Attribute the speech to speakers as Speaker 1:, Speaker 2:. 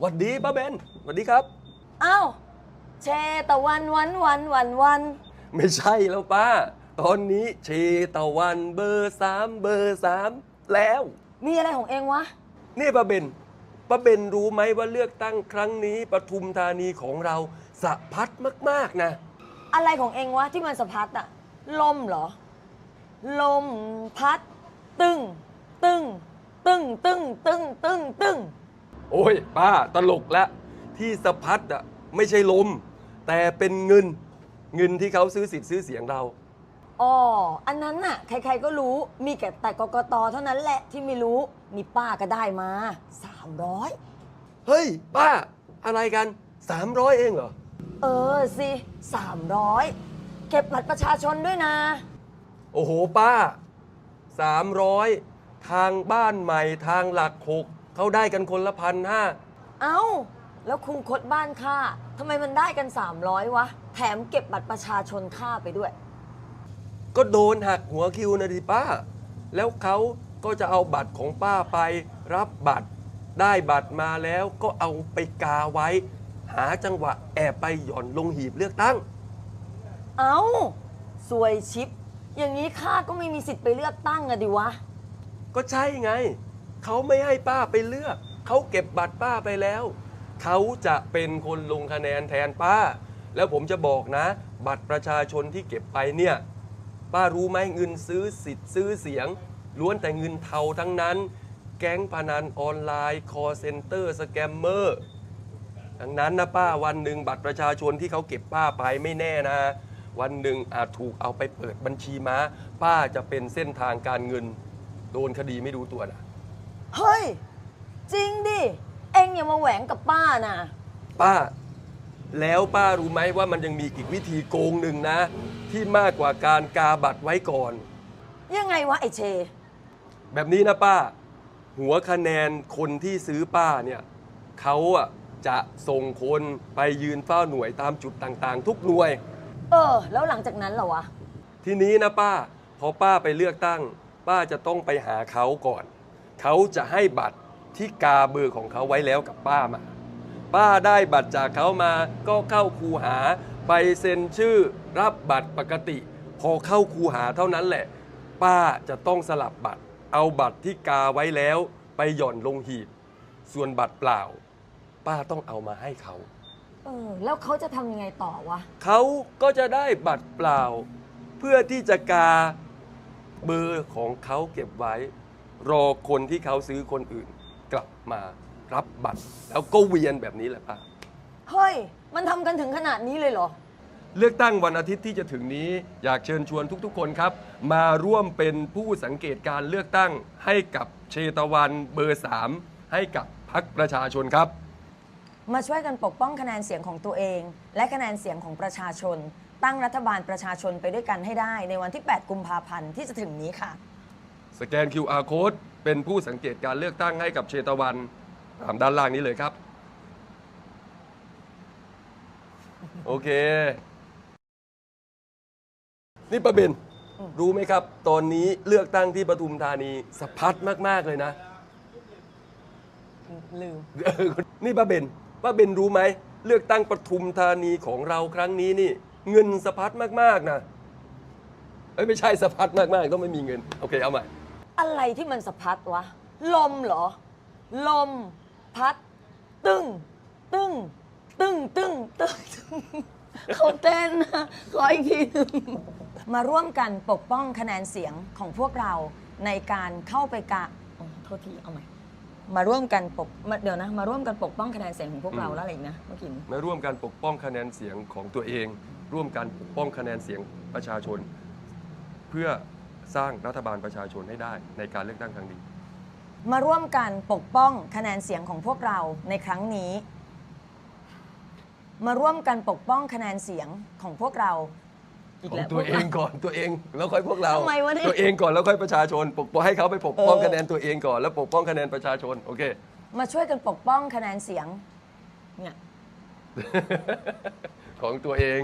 Speaker 1: หวัดดีป้าเบนหวัดดีครับ
Speaker 2: อ้าวแชตะวันวันวันวันวัน
Speaker 1: ไม่ใช่แล้วป้า ตอนนี้เชตะวันเบอร์สามเบอร์สามแล้ว
Speaker 2: มีอะไรของเองวะ
Speaker 1: นี่ป้าเบนป้าเบนรู้ไหมว่าเลือกตั้งครั้งนี้ปทุมธานีของเราสะพัดมากๆนะ
Speaker 2: อะไรของเองวะที่มันสะพัดอะลมเหรอ ลมพัด ตึงตึงตึงตึงตึงตึงตึง
Speaker 1: โอ้ยป้าตลกแล้วที่สะพัดอะไม่ใช่ลม แต่เป็นเงินเงินที่เขาซื้อสิทธิ์ซื้อเสียงเรา
Speaker 2: อ๋อ อันนั้นน่ะ ใครๆก็รู้ มีแก่แต่กกตเท่านั้นแหละที่ไม่รู้ นี่ป้าก็ได้มา 300
Speaker 1: เฮ้ย ป้า อะไรกัน 300 เองเหรอ
Speaker 2: เออสิ 300 เก็บบัตรประชาชนด้วยนะ
Speaker 1: โอ้โหป้า 300 ทางบ้านใหม่ทางหลักหก เขาได้กันคนละพันห้า
Speaker 2: เอ้า แล้วครูคดบ้านค่าทำไมมันได้กัน 300 วะ แถมเก็บบัตรประชาชนค่าไปด้วย
Speaker 1: ก็โดนหักหัวคิวนะดิป้า แล้วเขาก็จะเอาบัตรของป้าไปรับบัตร ได้บัตรมาแล้วก็เอาไปกาไว้ หาจังหวะแอบไปหย่อนลงหีบเลือกตั้ง
Speaker 2: เอ้าสวยชิป อย่างนี้ข้าก็ไม่มีสิทธิ์ไปเลือกตั้งอะดิวะ
Speaker 1: ก็ใช่ไง เขาไม่ให้ป้าไปเลือก เขาเก็บบัตรป้าไปแล้ว เขาจะเป็นคนลงคะแนนแทนป้า แล้วผมจะบอกนะ บัตรประชาชนที่เก็บไปเนี่ย ป้ารู้ไหมเงินซื้อสิทธิ์ซื้อเสียง ล้วนแต่เงินเทาทั้งนั้น แก๊งพนันออนไลน์คอเซ็นเตอร์สแกมเมอร์ดังนั้นนะป้าวันหนึ่งบัตรประชาชนที่เขาเก็บป้าไปไม่แน่นะ วันหนึ่งอาจถูกเอาไปเปิดบัญชีม้า ป้าจะเป็นเส้นทางการเงิน โดนคดีไม่รู้ตัวนะ
Speaker 2: เฮ้ย จริงดิ เอ็งอย่ามาแหวงกับป้านะ
Speaker 1: ป้า แล้วป้ารู้ไหมว่ามันยังมีอีกวิธีโกงหนึ่งนะ ที่มากกว่าการกาบัตรไว้ก่อน
Speaker 2: ยังไงวะไอเช
Speaker 1: แบบนี้นะป้า หัวคะแนนคนที่ซื้อป้าเนี่ยเขาอะจะส่งคนไปยืนเฝ้าหน่วยตามจุดต่างๆ ทุกหน่วย
Speaker 2: เออ แล้วหลังจากนั้นเหรอวะ
Speaker 1: ทีนี้นะป้า พอป้าไปเลือกตั้ง ป้าจะต้องไปหาเขาก่อน เขาจะให้บัตรที่กาเบอร์ของเขาไว้แล้วกับป้ามา ป้าได้บัตรจากเขามาก็เข้าคูหาไปเซ็นชื่อรับบัตรปกติ พอเข้าคูหาเท่านั้นแหละ ป้าจะต้องสลับบัตร เอาบัตรที่กาไว้แล้วไปหย่อนลงหีบ ส่วนบัตรเปล่า ป้าต้องเอามาให้เขา
Speaker 2: เออ แล้วเขาจะทำยังไงต่อวะ
Speaker 1: เขาก็จะได้บัตรเปล่า เพื่อที่จะกาเบอร์ของเขาเก็บไว้ รอคนที่เขาซื้อคนอื่นกลับมารับบัตร แล้วก็เวียนแบบนี้แหละป้า
Speaker 2: เฮ้ย มันทำกันถึงขนาดนี้เลยเหรอ
Speaker 1: เลือกตั้งวันอาทิตย์ที่จะถึงนี้ อยากเชิญชวนทุกๆ คนครับ มาร่วมเป็นผู้สังเกตการเลือกตั้งให้กับเชตวันเบอร์ 3 ให้กับพักประชาชนครับ
Speaker 2: มาช่วยกันปกป้องคะแนนเสียงของตัวเอง และคะแนนเสียงของประชาชน ตั้งรัฐบาลประชาชนไปด้วยกันให้ได้ในวันที่ 8 กุมภาพันธ์ที่จะถึงนี้ค่ะ
Speaker 1: สแกน QR code เป็นผู้สังเกตการเลือกตั้งให้กับเชตวันตามด้านล่างนี้เลยครับ โอเค นี่ประเบนรู้ไหมครับ ตอนนี้เลือกตั้งที่ปทุมธานีสะพัดมาก ๆ เลยนะ
Speaker 2: ลืม
Speaker 1: เออนี่ป้าเบนป้าเบนรู้ไหม เลือกตั้งปทุมธานีของเราครั้งนี้นี่ เงินสะพัดมาก ๆ นะ เอ้ย ไม่ใช่สะพัดมาก ๆ ต้องไม่มีเงิน โอเค เอาใหม่
Speaker 2: อะไรที่มันสะพัดวะ ลมเหรอ ลม พัด ตึ้ง ตึ้ง ตึ้ง ตึ้ง ตึ้งตึ้งเขาเต้นนะขออีกทีหนึ่งมาร่วมกันปกป้องคะแนนเสียงของพวกเราในการเข้าไปกะอ๋อโทษทีเอาใหม่ มาร่วมกันปกมาเดี๋ยวนะ มาร่วมกันปกป้องคะแนนเสียงของพวกเรา
Speaker 1: อืม
Speaker 2: แล้วอะไรอีกนะเมื่อกี้นี้
Speaker 1: มาร่วมการปกป้องคะแนนเสียงของตัวเอง ร่วมการปกป้องคะแนนเสียงประชาชน เพื่อ สร้างรัฐบาลประชาชนให้ได้ในการเลือกตั้งครั้งนี้
Speaker 2: มาร่วมกันปกป้องคะแนนเสียงของพวกเราในครั้งนี้ มาร่วมกันปกป้องคะแนนเสียงของพวกเราอีก
Speaker 1: ของ
Speaker 2: แล้ว
Speaker 1: ตัวเองก่อนตัวเองแล้วค่อยพวกเรา
Speaker 2: ทำไมวะเนี่ย
Speaker 1: ตัวเองก่อนแล้วค่อยประชาชน ปกป้องให้เขาไปปกป้อง
Speaker 2: เออ
Speaker 1: คะแนนตัวเองก่อนแล้วปกป้องคะแนนประชาชนโอเค
Speaker 2: มาช่วยกันปกป้องคะแนนเสียงเนี่ย
Speaker 1: ของตัวเอง